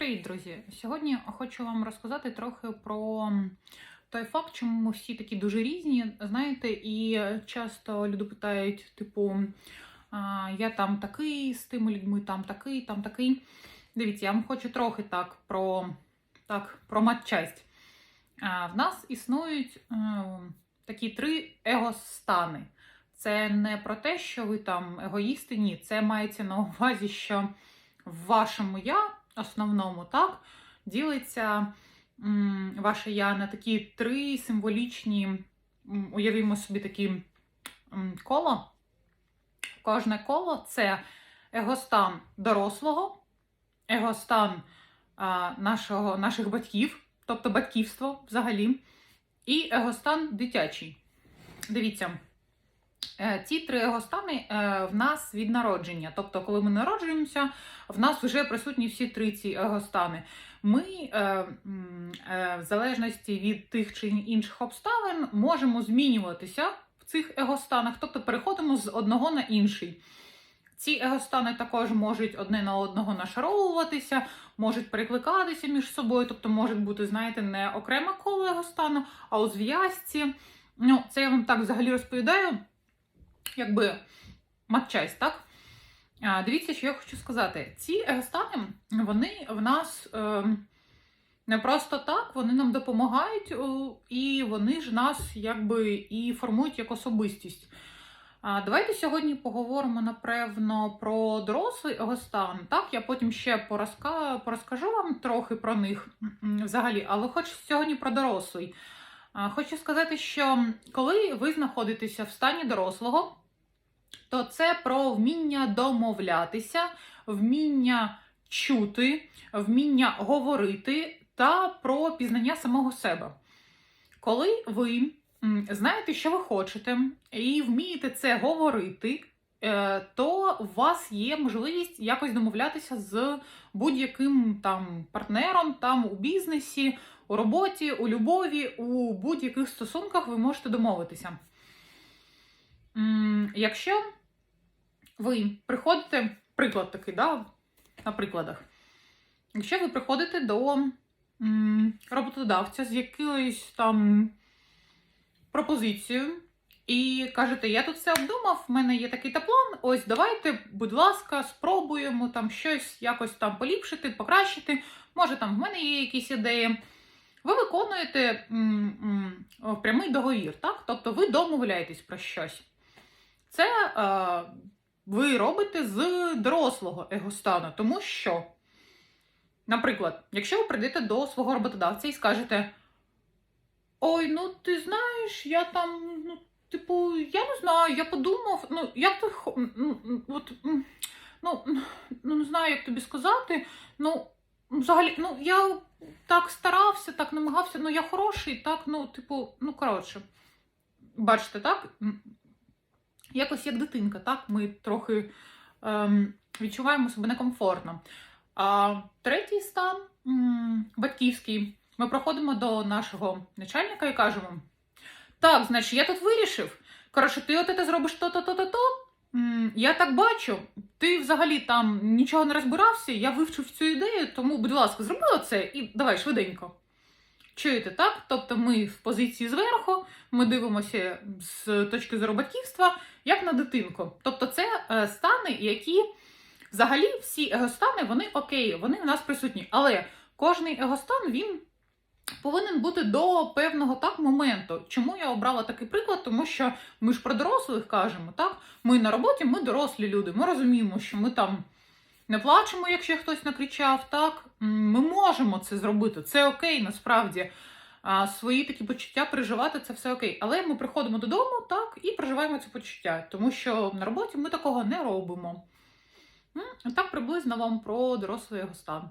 Привіт, друзі! Сьогодні хочу вам розказати трохи про той факт, чому ми всі такі дуже різні, знаєте, і часто люди питають, типу, «А, я там такий, з тими людьми там такий, там такий. Дивіться, я вам хочу трохи так про, так, про матчасть. В нас існують е, такі три егостани. Це не про те, що ви там егоїсти, ні. Це мається на увазі, що в вашому я основному, так, ділиться ваше я на такі три символічні, уявімо собі такі коло. Кожне коло це егостан дорослого, егостан нашого, наших батьків, тобто батьківство взагалі, і егостан дитячий. Дивіться. Е, Ці три егостани е, в нас від народження. Тобто, коли ми народжуємося, в нас вже присутні всі три ці. Ми, е, м, е, в залежності від тих чи інших обставин, можемо змінюватися в цих егостанах, тобто переходимо з одного на інший. Ці егостани також можуть одне на одного нашаровуватися, можуть перекликатися між собою, тобто можуть бути, знаєте, не окреме коло егостану, а у зв'язці. Ну, це я вам так взагалі розповідаю якби матчасть, так? Дивіться, що я хочу сказати. Ці егостани, вони в нас е, не просто так, вони нам допомагають, і вони ж нас якби і формують як особистість. А, Давайте сьогодні поговоримо, напевно, про дорослий егостан. Так, я потім ще порозка... порозкажу вам трохи про них взагалі, але хочу сьогодні про дорослий. Хочу сказати, що коли ви знаходитеся в стані дорослого, то це про вміння домовлятися, вміння чути, вміння говорити та про пізнання самого себе. Коли ви знаєте, що ви хочете, і вмієте це говорити, е, то у вас є можливість якось домовлятися з будь-яким там партнером там у бізнесі, у роботі, у любові, у будь-яких стосунках ви можете домовитися. Якщо ви приходите, приклад такий, да, на прикладах. Якщо ви приходите до роботодавця з якоюсь там пропозицією і кажете, я тут все обдумав, в мене є такий та план, ось давайте, будь ласка, спробуємо там щось якось там поліпшити, покращити. Може, там в мене є якісь ідеї. Ви виконуєте прямий договір, так? Тобто ви домовляєтесь про щось. Це е, ви робите з дорослого егостану, тому що, наприклад, якщо ви прийдете до свого роботодавця і скажете: Ой, ну ти знаєш, я там, ну, типу, я не знаю, я подумав, ну, як ти от, ну, ну, не знаю, як тобі сказати. Ну, взагалі, ну, я так старався, так намагався, ну я хороший, так, ну, типу, ну, коротше, бачите, так? Якось як дитинка, так? Ми трохи ем, відчуваємо себе некомфортно. А третій стан м, батьківський. Ми проходимо до нашого начальника і кажемо: так, значить, я тут вирішив. Коротше, ти от це зробиш то-то, то-то, то. Я так бачу, ти взагалі там нічого не розбирався, я вивчив цю ідею, тому, будь ласка, зроби оце і давай швиденько. Чуєте, так? Тобто ми в позиції зверху, ми дивимося з точки зору батьківства, як на дитинку. Тобто, це е, стани, які взагалі всі егостани, вони окей, вони в нас присутні. Але кожний егостан він повинен бути до певного так моменту. Чому я обрала такий приклад? Тому що ми ж про дорослих кажемо, так? Ми на роботі, ми дорослі люди. Ми розуміємо, що ми там не плачемо, якщо хтось накричав. Так ми можемо це зробити. Це окей, насправді. А, свої такі почуття переживати це все окей. Але ми приходимо додому так і проживаємо ці почуття, тому що на роботі ми такого не робимо. Так приблизно вам про дорослий його стан.